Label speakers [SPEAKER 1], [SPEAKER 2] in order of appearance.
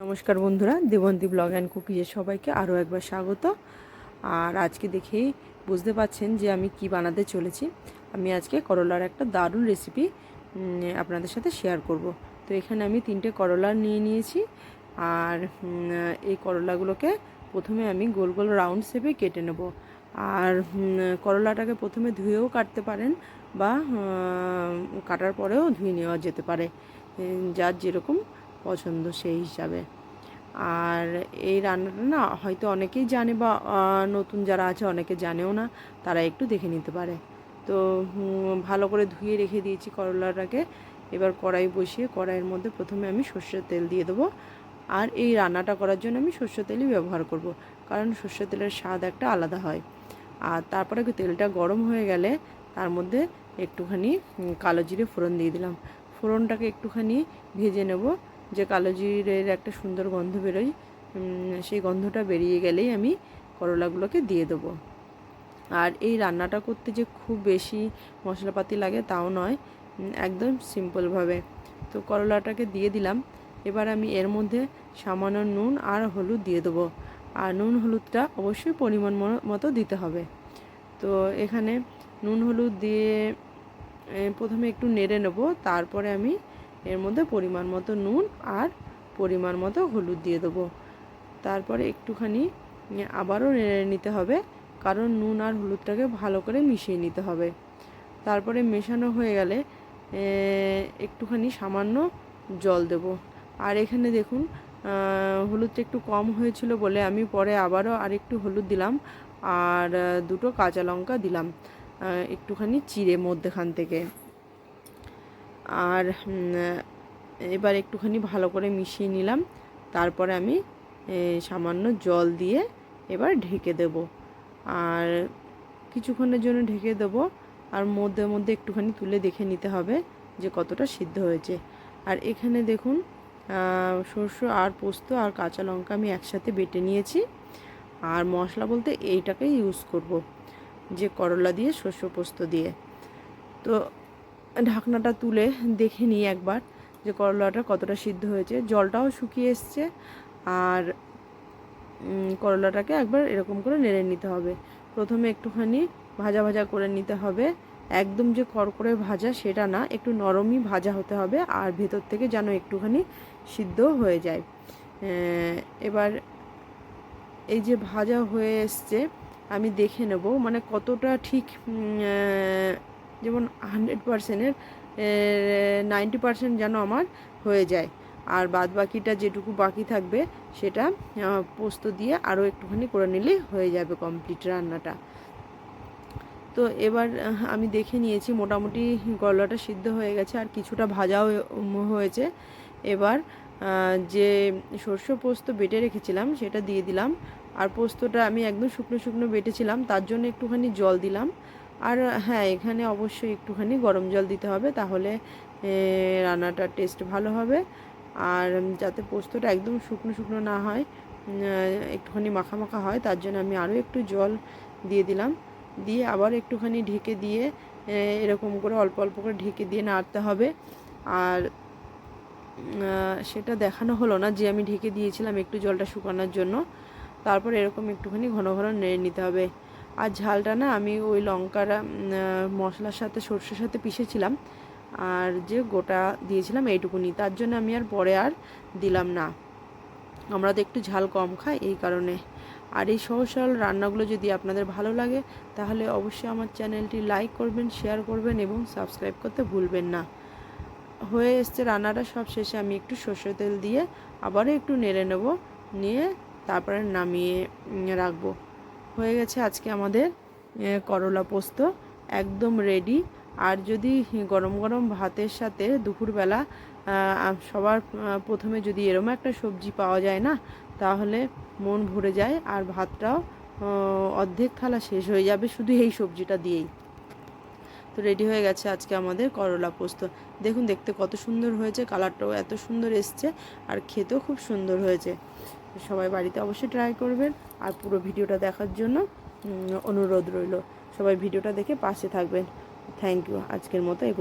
[SPEAKER 1] নমস্কার বন্ধুরা, Debanti blog and কুকিজে সবাইকে আরও একবার স্বাগত। আর আজকে দেখেই বুঝতে পাচ্ছেন যে আমি কি বানাতে চলেছি। আমি আজকে করলার একটা দারুণ রেসিপি আপনাদের সাথে শেয়ার করব। তো এখানে আমি তিনটে করলা নিয়ে নিয়েছি। আর এই করলাগুলোকে প্রথমে আমি গোল গোল রাউন্ড শেপে কেটে নেব। আর করলাটাকে প্রথমে ধুয়েও কাটতে পারেন বা কাটার পরেও ধুয়ে নেওয়া যেতে পারে। যার যেরকম পছন্দ সেই হিসাবে। আর এই রান্নাটা না হয়তো অনেকেই জানে বা নতুন যারা আছে অনেকে জানেও না, তারা একটু দেখে নিতে পারে। তো ভালো করে ধুয়ে রেখে দিয়েছি করলাটাকে। এবার কড়াই বসিয়ে কড়াইয়ের মধ্যে প্রথমে আমি সর্ষের তেল দিয়ে দেবো। আর এই রান্নাটা করার জন্য আমি সর্ষের তেলই ব্যবহার করব, কারণ সর্ষের তেলের স্বাদ একটা আলাদা হয়। আর তারপরে তেলটা গরম হয়ে গেলে তার মধ্যে একটুখানি কালো জিরে ফোড়ন দিয়ে দিলাম। ফোড়নটাকে একটুখানি ভেজে নেব। যে কালো জিরের একটা সুন্দর গন্ধ বেরোয় সেই গন্ধটা বেরিয়ে গেলেই আমি করলাগুলোকে দিয়ে দেবো। আর এই রান্নাটা করতে যে খুব বেশি মশলাপাতি লাগে তাও নয় একদম সিম্পলভাবে। তো করলাটাকে দিয়ে দিলাম। এবার আমি এর মধ্যে সামান্য নুন আর হলুদ দিয়ে দেবো। আর নুন হলুদটা অবশ্যই পরিমাণ মতো- দিতে হবে। তো এখানে নুন হলুদ দিয়ে প্রথমে একটু নেড়ে নেব, তারপরে আমি এর মধ্যে পরিমাণ মতো নুন আর পরিমাণ মতো হলুদ দিয়ে দেবো। তারপরে একটুখানি আবারও নেড়ে নিতে হবে, কারণ নুন আর হলুদটাকে ভালো করে মিশিয়ে নিতে হবে। তারপরে মেশানো হয়ে গেলে একটুখানি সামান্য জল দেব। আর এখানে দেখুন হলুদটা একটু কম হয়েছিল বলে আমি পরে আবারও আরেকটু হলুদ দিলাম, আর দুটো কাঁচা লঙ্কা দিলাম একটুখানি চিড়ে মধ্যেখান থেকে। আর এবার একটুখানি ভালো করে মিশিয়ে নিলাম। তারপরে আমি সামান্য জল দিয়ে এবার ঢেকে দেব। আর কিছুক্ষণের জন্য ঢেকে দেব। আর মধ্যে মধ্যে একটুখানি তুলে দেখে নিতে হবে যে কতটা সিদ্ধ হয়েছে। আর এখানে দেখুন সর্ষে আর পোস্ত আর কাঁচা লঙ্কা আমি একসাথে বেটে নিয়েছি। আর মশলা বলতে এইটাকেই ইউজ করব, যে করলা দিয়ে শস্য পোস্ত দিয়ে। তো ঢাকনাটা তুলে দেখে নিই একবার যে করলাটা কতটা সিদ্ধ হয়েছে। জলটাও শুকিয়ে এসছে আর করলাটাকে একবার এরকম করে নেড়ে নিতে হবে। প্রথমে একটুখানি ভাজা ভাজা করে নিতে হবে। একদম যে কড়কড়ে ভাজা সেটা না, একটু নরমই ভাজা হতে হবে আর ভেতর থেকে যেন একটুখানি সিদ্ধ হয়ে যায়। এবার এই যে ভাজা হয়ে এসছে, আমি দেখে নেব মানে কতটা ঠিক যেমন হান্ড্রেড পারসেন্টের নাইনটি পারসেন্ট যেন আমার হয়ে যায়। আর বাদ বাকিটা যেটুকু বাকি থাকবে, সেটা পোস্ত দিয়ে আরও একটুখানি করে নিলেই হয়ে যাবে কমপ্লিট রান্নাটা। তো এবার আমি দেখে নিয়েছি মোটামুটি গলাটা সিদ্ধ হয়ে গেছে, আর কিছুটা ভাজাও হয়েছে। এবার যে সর্ষে পোস্ত বেটে রেখেছিলাম, সেটা দিয়ে দিলাম। আর পোস্তটা আমি একদম শুকনো শুকনো বেটেছিলাম, তার জন্য একটুখানি জল দিলাম। আর হ্যাঁ এখানে অবশ্যই একটুখানি গরম জল দিতে হবে তাহলে রান্নাটার টেস্ট ভালো হবে। আর যাতে পোস্তটা একদম শুকনো শুকনো না হয় একটুখানি মাখা মাখা হয়, তার জন্য আমি আরও একটু জল দিয়ে দিলাম। দিয়ে আবার একটুখানি ঢেকে দিয়ে এরকম করে অল্প অল্প করে ঢেকে দিয়ে নাড়তে হবে। আর সেটা দেখানো হলো না যে আমি ঢেকে দিয়েছিলাম একটু জলটা শুকানোর জন্য। তারপর এরকম একটুখানি ঘন ঘন নেড়ে নিতে হবে। আর ঝালটা না আমি ওই লঙ্কার মশলার সাথে সর্ষের সাথে পিষেছিলাম। আর যে গোটা দিয়েছিলাম এইটুকুনি, তার জন্য আমি আর পরে আর দিলাম না। আমরা তো একটু ঝাল কম খাই এই কারণে। আর এই সহজ সরল রান্নাগুলো যদি আপনাদের ভালো লাগে, তাহলে অবশ্যই আমার চ্যানেলটি লাইক করবেন, শেয়ার করবেন এবং সাবস্ক্রাইব করতে ভুলবেন না। হয়ে এসছে রান্নাটা, সব শেষে আমি একটু সর্ষের তেল দিয়ে আবারও একটু নেড়ে নেব, নিয়ে তারপরে নামিয়ে রাখব। হয়ে গেছে আজকে আমাদের করলা পোস্ত একদম রেডি আর যদি গরম গরম ভাতের সাথে দুপুরবেলা সবার প্রথমে যদি এরম একটা সবজি পাওয়া যায় না, তাহলে মন ভরে যায় আর ভাতটাও অর্ধেক থালা শেষ হয়ে যাবে শুধু এই সবজিটা দিয়েই। তো রেডি হয়ে গেছে আজকে আমাদের করলা পোস্ত। দেখুন, দেখতে কত সুন্দর হয়েছে কালারটাও এত সুন্দর এসছে আর খেতেও খুব সুন্দর হয়েছে। সবাই বাড়িতে অবশ্যই ট্রাই করবেন। আর পুরো ভিডিওটা দেখার জন্য অনুরোধ রইল। সবাই ভিডিওটা দেখে পাশে থাকবেন। থ্যাংক ইউ আজকের মতো পর্যন্ত।